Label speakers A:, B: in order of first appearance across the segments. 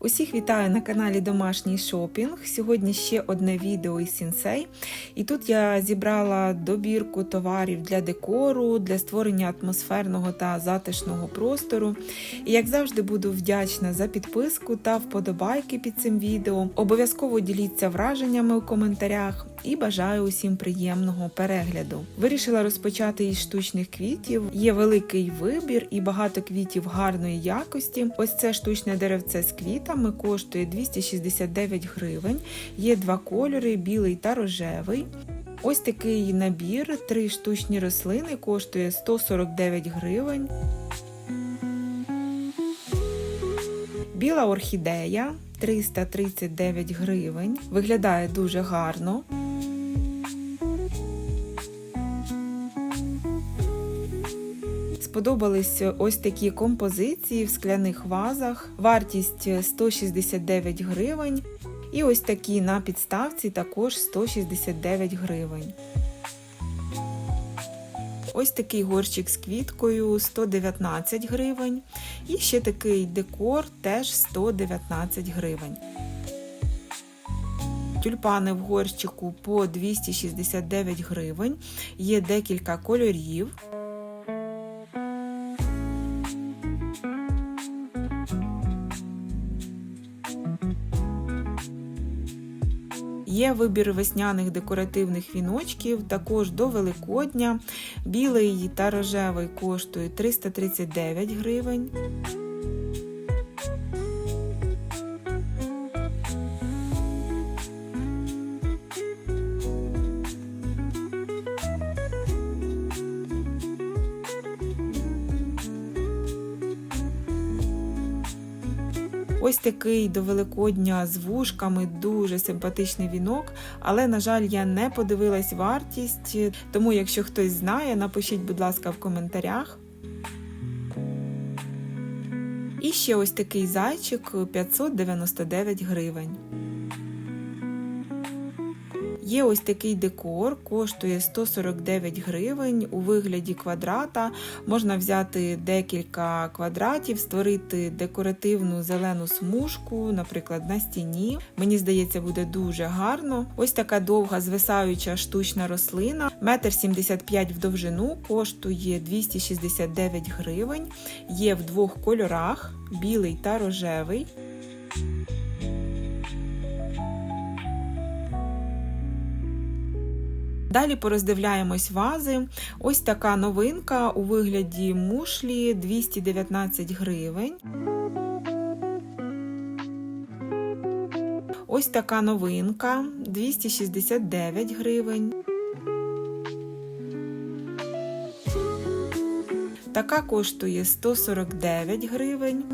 A: Усіх вітаю на каналі Домашній шопінг. Сьогодні ще одне відео із Сінсей. І тут я зібрала добірку товарів для декору, для створення атмосферного та затишного простору. І як завжди, буду вдячна за підписку та вподобайки під цим відео. Обов'язково діліться враженнями у коментарях і бажаю усім приємного перегляду. Вирішила розпочати із штучних квітів. Є великий вибір і багато квітів гарної якості. Ось це штучне деревце з квітами коштує 269 гривень. Є два кольори білий та рожевий. Ось такий набір, три штучні рослини коштує 149 гривень. Біла орхідея 339 гривень. Виглядає дуже гарно. Сподобались ось такі композиції в скляних вазах. Вартість 169 гривень. І ось такі на підставці також 169 гривень. Ось такий горщик з квіткою 119 гривень. І ще такий декор теж 119 гривень. Тюльпани в горщику по 269 гривень. Є декілька кольорів. Є вибір весняних декоративних віночків, також до Великодня. Білий та рожевий коштує 339 гривень. Ось такий до Великодня з вушками дуже симпатичний вінок, але, на жаль, я не подивилась вартість, тому, якщо хтось знає, напишіть, будь ласка, в коментарях. І ще ось такий зайчик 599 гривень. Є ось такий декор, коштує 149 гривень у вигляді квадрата. Можна взяти декілька квадратів, створити декоративну зелену смужку, наприклад, на стіні. Мені здається, буде дуже гарно. Ось така довга звисаюча штучна рослина, 1,75 м в довжину, коштує 269 гривень. Є в двох кольорах білий та рожевий. Далі пороздивляємось вази. Ось така новинка у вигляді мушлі 219 гривень. Ось така новинка 269 гривень. Така коштує 149 гривень.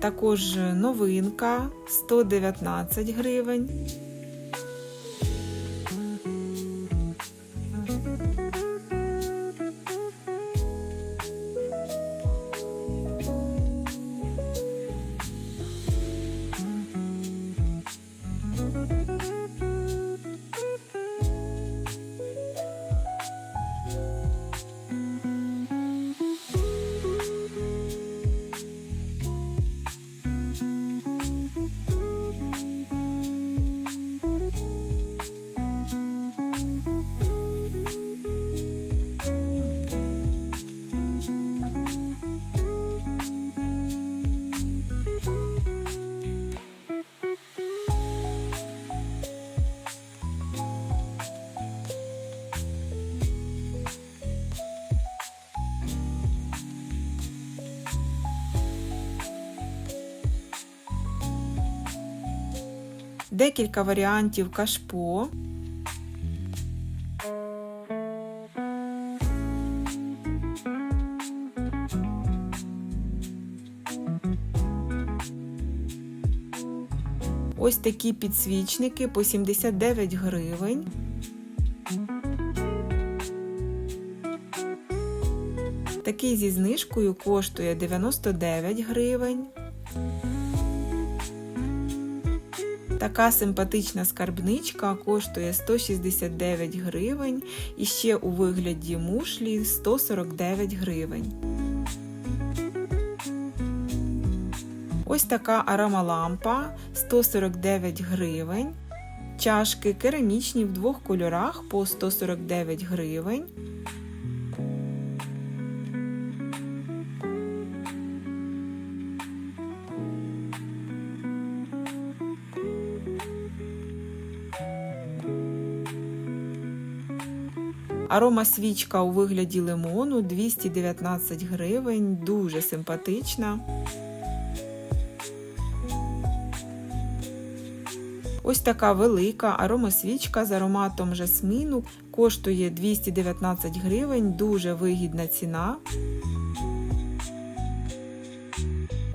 A: Також новинка 119 гривень. Декілька варіантів кашпо. Ось такі підсвічники по 79 гривень. Такий зі знижкою коштує 99 гривень. Така симпатична скарбничка коштує 169 гривень і ще у вигляді мушлі 149 гривень. Ось така аромалампа 149 гривень. Чашки керамічні в двох кольорах по 149 гривень. Арома свічка у вигляді лимону 219 гривень, дуже симпатична. Ось така велика аромасвічка з ароматом жасміну коштує 219 гривень, дуже вигідна ціна.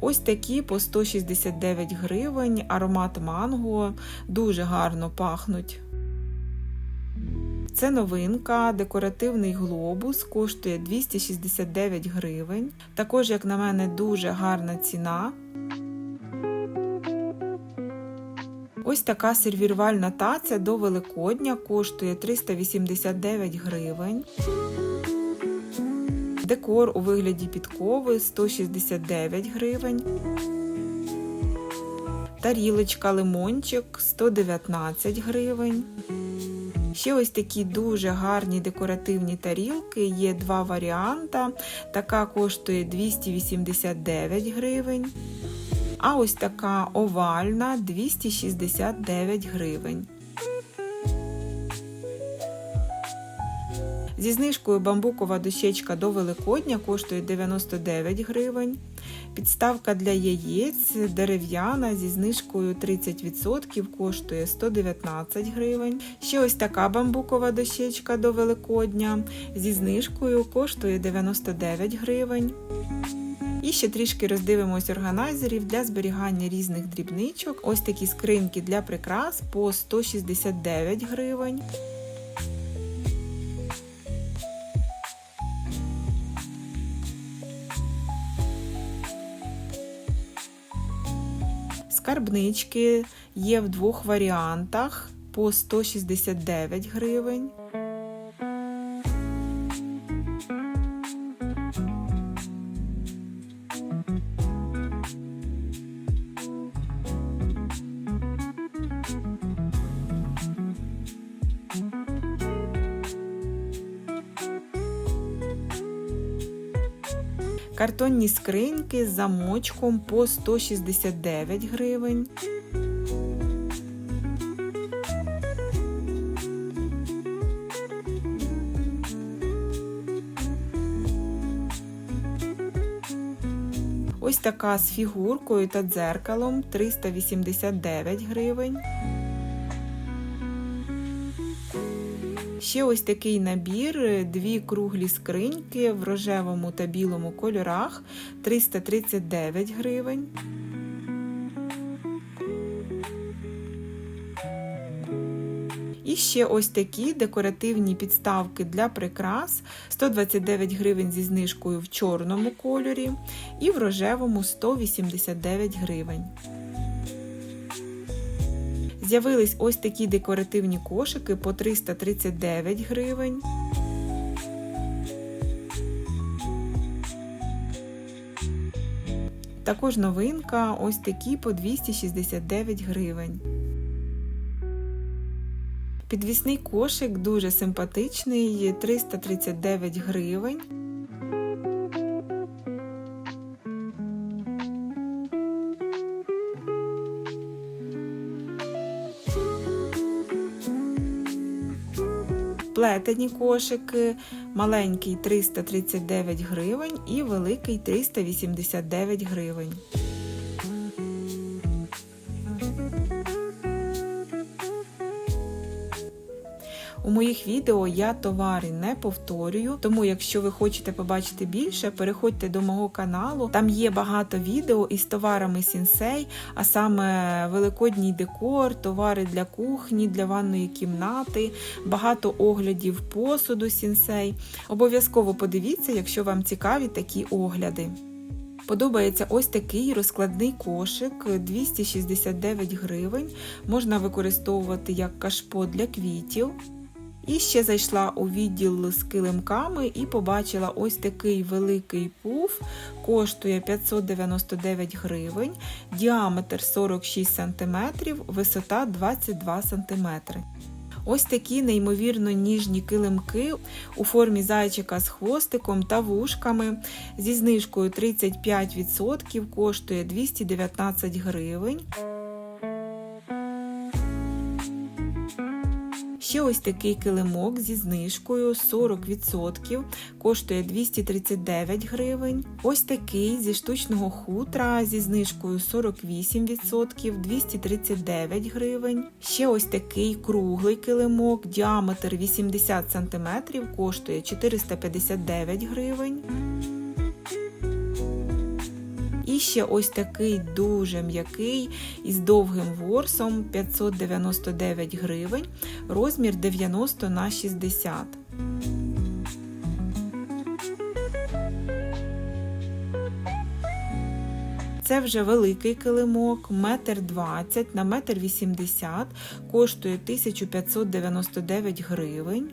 A: Ось такі по 169 гривень, аромат манго, дуже гарно пахнуть. Це новинка, декоративний глобус, коштує 269 гривень. Також, як на мене, дуже гарна ціна. Ось така сервірувальна таця до Великодня коштує 389 гривень. Декор у вигляді підкови 169 гривень. Тарілочка лимончик 119 гривень. Ще ось такі дуже гарні декоративні тарілки. Є два варіанти. Така коштує 289 гривень. А ось така овальна 269 гривень. Зі знижкою бамбукова дощечка до Великодня коштує 99 гривень. Підставка для яєць дерев'яна зі знижкою 30% коштує 119 гривень. Ще ось така бамбукова дощечка до Великодня зі знижкою коштує 99 гривень. І ще трішки роздивимось органайзерів для зберігання різних дрібничок. Ось такі скриньки для прикрас по 169 гривень. Скарбнички є в двох варіантах по 169 гривень. Картонні скриньки з замочком по 169 гривень. Ось така з фігуркою та дзеркалом 389 гривень. Ще ось такий набір, дві круглі скриньки в рожевому та білому кольорах 339 гривень. І ще ось такі декоративні підставки для прикрас 129 гривень зі знижкою в чорному кольорі і в рожевому 189 гривень. З'явились ось такі декоративні кошики по 339 гривень. Також новинка ось такі по 269 гривень. Підвісний кошик дуже симпатичний, 339 гривень. Плетені кошики, маленький 339 гривень і великий 389 гривень. У моїх відео я товари не повторюю, тому якщо ви хочете побачити більше, переходьте до мого каналу. Там є багато відео із товарами Сінсей, а саме великодній декор, товари для кухні, для ванної кімнати, багато оглядів посуду Сінсей. Обов'язково подивіться, якщо вам цікаві такі огляди. Подобається ось такий розкладний кошик 269 гривень. Можна використовувати як кашпо для квітів. І ще зайшла у відділ з килимками і побачила ось такий великий пуф, коштує 599 гривень, діаметр 46 см, висота 22 см. Ось такі неймовірно ніжні килимки у формі зайчика з хвостиком та вушками зі знижкою 35% коштує 219 гривень. Ще ось такий килимок зі знижкою 40% коштує 239 гривень. Ось такий зі штучного хутра зі знижкою 48% 239 гривень. Ще ось такий круглий килимок, діаметр 80 см коштує 459 гривень. Ще ось такий дуже м'який із довгим ворсом 599 гривень, розмір 90 на 60. Це вже великий килимок, метр 20 на метр 80, коштує 1599 гривень.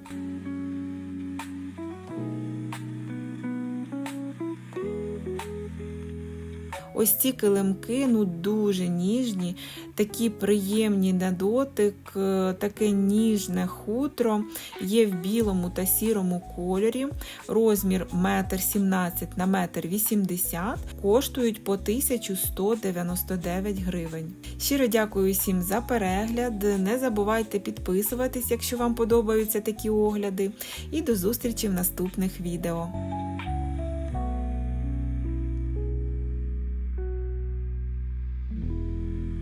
A: Ось ці килимки ну дуже ніжні, такі приємні на дотик, е, таке ніжне хутро, є в білому та сірому кольорі, розмір 1,17 на 1,80 м, коштують по 1199 гривень. Щиро дякую всім за перегляд. Не забувайте підписуватись, якщо вам подобаються такі огляди. І до зустрічі в наступних відео.